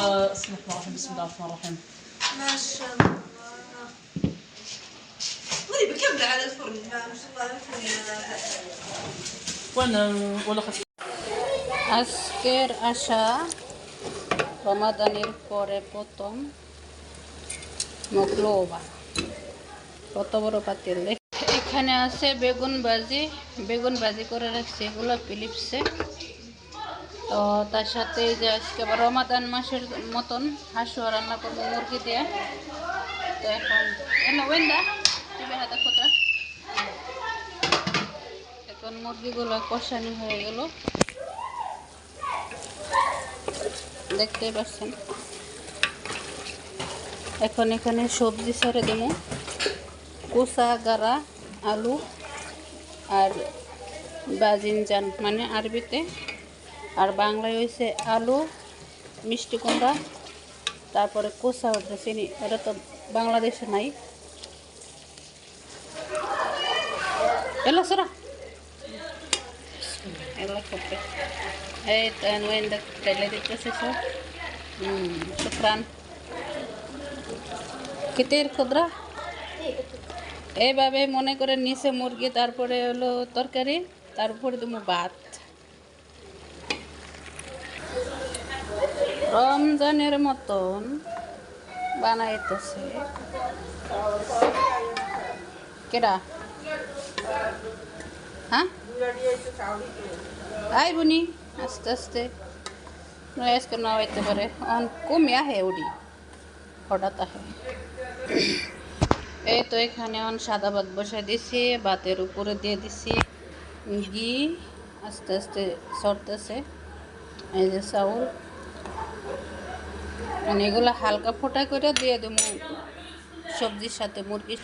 وبسم الله الرحمن الرحيم بسم الله الرحمن الرحيم ما شاء الله ودي بكمل على الفرن ما شاء الله الفرن وين ولا خف আজকের আশা রমাদানের পরে প্রথম মকলোবা কত বড় পাতিল দেখ এখানে আছে বেগুন ভাজি বেগুন ভাজি করে রাখছি এগুলো ফিলিপসে তো তার সাথে যে আজকে আবার রমাদান মাসের মতন হাঁসুয়া রান্না করব, মুরগি দিয়ে। তো এখন এনে ওয়েন্দা টিভি হাতে এখন মুরগিগুলো কষানি হয়ে গেল। দেখতেই পাচ্ছেন। এখন এখানে সবজি ছেড়ে দেবো। কুসা গারা আলু আর বাজিনজান মানে আরবিতে। আর বাংলায় হয়েছে আলু, মিষ্টি কুমড়া, তারপরে কোসা ওটা চিনি, এটা তো বাংলাদেশে নাই। এলো এগুলো এই তো এনওয়েন ঢেলে দিতেছে সব। হুম, শুক্রান। কিতের এইভাবে মনে করে নিচে মুরগি, তারপরে হলো তরকারি তারপরে তুমি ভাত। রমজানের মতন বানাইতেছে। কেডা? হ্যাঁ? আই বুনি, আস্তে আস্তে। আজকে নাও হইতে পারে। অন কমে আহে উড়ি। হঠাৎ আহে। এই তো এখানে অন সাদা ভাত বসাই দিছি, ভাতের উপরে দিয়ে দিছি। ঘি আস্তে আস্তে সরতেছে। এই যে চাউল। মানে এগুলো হালকা ফোটা করে দিয়ে দেবো সবজির সাথে মুরগি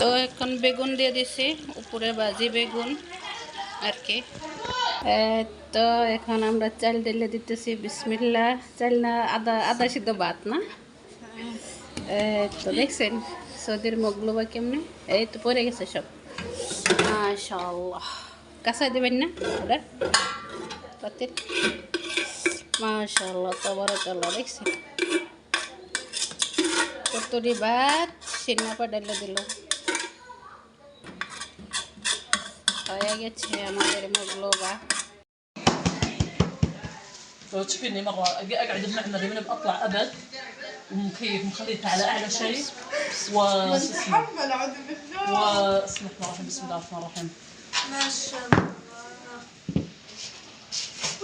তো এখন বেগুন দিয়ে দিছি, উপরে বাজি বেগুন আর কি। তো এখন আমরা চাল ডেলে দিতেছি, বিসমিল্লা। চাল না, আদা আদা সিদ্ধ ভাত না? তো দেখছেন, সৌদির মগলো বা কেমনি? এই তো পড়ে গেছে সব। মাশাল্লাহ কাঁচা দেবেন না? ওটা পাতির মাশাল্লাহ তবরকাল্লাহ দেখছেন কতরি ভাত সিনেমা পাডালে দিল হয়ে গেছে আমাদের মগলবা لو تشوفيني مرة أجي أقعد بمعنا دائما بأطلع أبد ومكيف مخليتها على أعلى شيء و شو اسمه محمل عود بالنار و بسم الله الرحمن الرحيم بسم الله الرحمن الرحيم ما شاء الله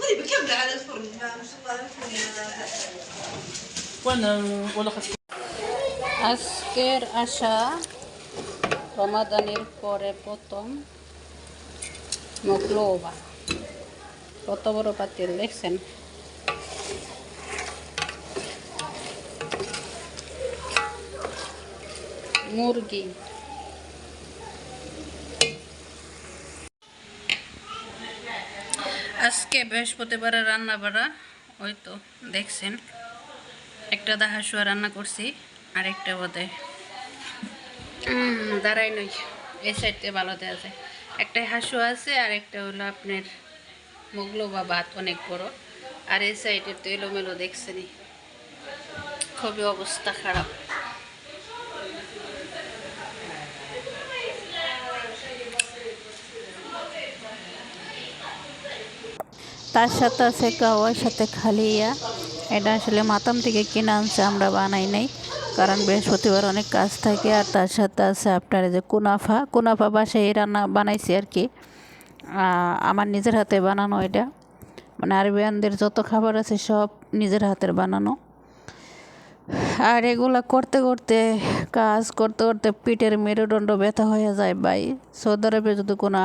ودي بكمل على الفرن ما شاء الله الفرن وين ولا خف আজকের আশা রমাদানের পরে প্রথম মকলোবা কত বড় পাতিল দেখছেন মুরগি আজকে বৃহস্পতিবারে রান্না বাড়া ওই তো দেখছেন। একটা দা হাঁসুয়া রান্না করছি আর একটা বোধে দাঁড়াই নই। এই সাইডে ভালো দেওয়া যায়। একটা হাঁসুয়া আছে আর একটা হলো আপনার মোগলো বা ভাত অনেক বড়। আর এই সাইডের তো এলোমেলো দেখছেনই। খুবই অবস্থা খারাপ। তার সাথে আছে কাওয়ার সাথে খালিয়া। এটা আসলে মাতাম থেকে কিনে আনছে, আমরা বানাই নাই, কারণ বৃহস্পতিবার অনেক কাজ থাকে। আর তার সাথে আছে আপনার যে কুনাফা। কুনাফা বাসায় রান্না বানাইছি আর কি। আমার নিজের হাতে বানানো এটা। মানে আরবিয়ানদের যত খাবার আছে সব নিজের হাতের বানানো। আর এগুলা করতে করতে, কাজ করতে করতে পিঠের মেরুদণ্ড ব্যথা হয়ে যায় ভাই। সৌদি আরবে যদি কোনো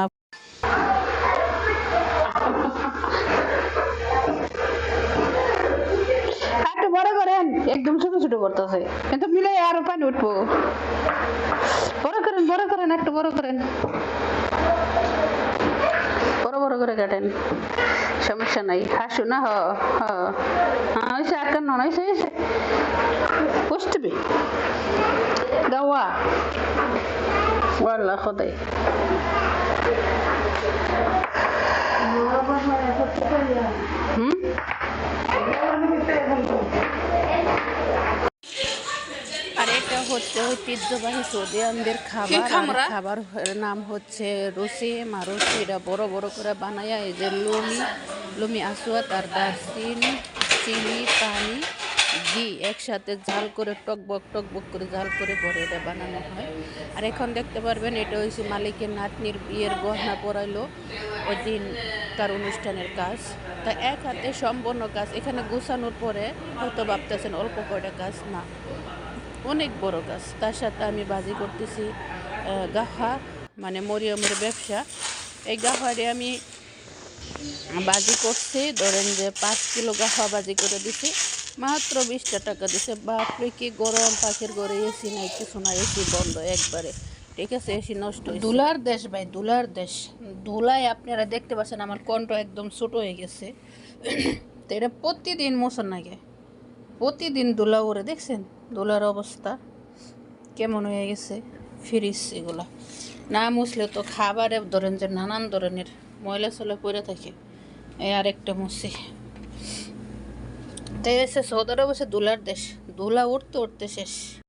একদম ছোট ছোট করতেছে। কিন্তু মিলে আরও পানি উঠবো। বড় করেন বড় করেন, একটু বড় করেন। বড় বড় করে কাটেন। সমস্যা নাই। হাসু না, হ হয়েছে আর কেন হয়েছে হয়েছে। পুষতে গাওয়া। ওয়াল্লা খোদাই। Thank. ঐতিহ্যবাহী সৌদিয়ানদের খাবার খাবার নাম হচ্ছে রুসি মারুসি এটা বড় বড় করে বানায়া এই যে লুমি লুমি আসুয়াত আর দারচিনি চিনি পানি ঘি একসাথে জাল করে টকবক টকবক করে জাল করে পরে এটা বানানো হয়। আর এখন দেখতে পারবেন এটা হচ্ছে মালিকের নাতনির বিয়ের গহনা পরাইলো ওই দিন তার অনুষ্ঠানের কাজ। তা এক হাতে সম্পূর্ণ কাজ এখানে গোছানোর পরে হয়তো ভাবতেছেন অল্প কয়টা কাজ না। অনেক বড় গাছ। তার সাথে আমি বাজি করতেছি গাহা মানে মরিয়মের ব্যবসা। এই গাহারে আমি বাজি করছি, ধরেন যে পাঁচ কিলো গাহা বাজি করে দিছি, মাত্র বিশটা টাকা দিছে। বাপরে, কি গরম, পাখির ঘরে এসি নাই, কিছু না এসি বন্ধ একবারে। ঠিক আছে এসি নষ্ট দুলার দেশ ভাই, দুলার দেশ। ধুলায় আপনারা দেখতে পাচ্ছেন, আমার কণ্ঠ একদম ছোট হয়ে গেছে। তো এটা প্রতিদিন মোশন লাগে। প্রতিদিন দুলা উড়ে দেখছেন? দোলার অবস্থা। কেমন হয়ে গেছে? ফ্রিজ এগুলা। না মুছলে তো খাবারে ধরেন যে নানান ধরনের ময়লা চলে পড়ে থাকে। এই আরেকটা মুছি। তাই এসে সৌদি আরব হচ্ছে দোলার দেশ। দোলা উঠতে উঠতে শেষ।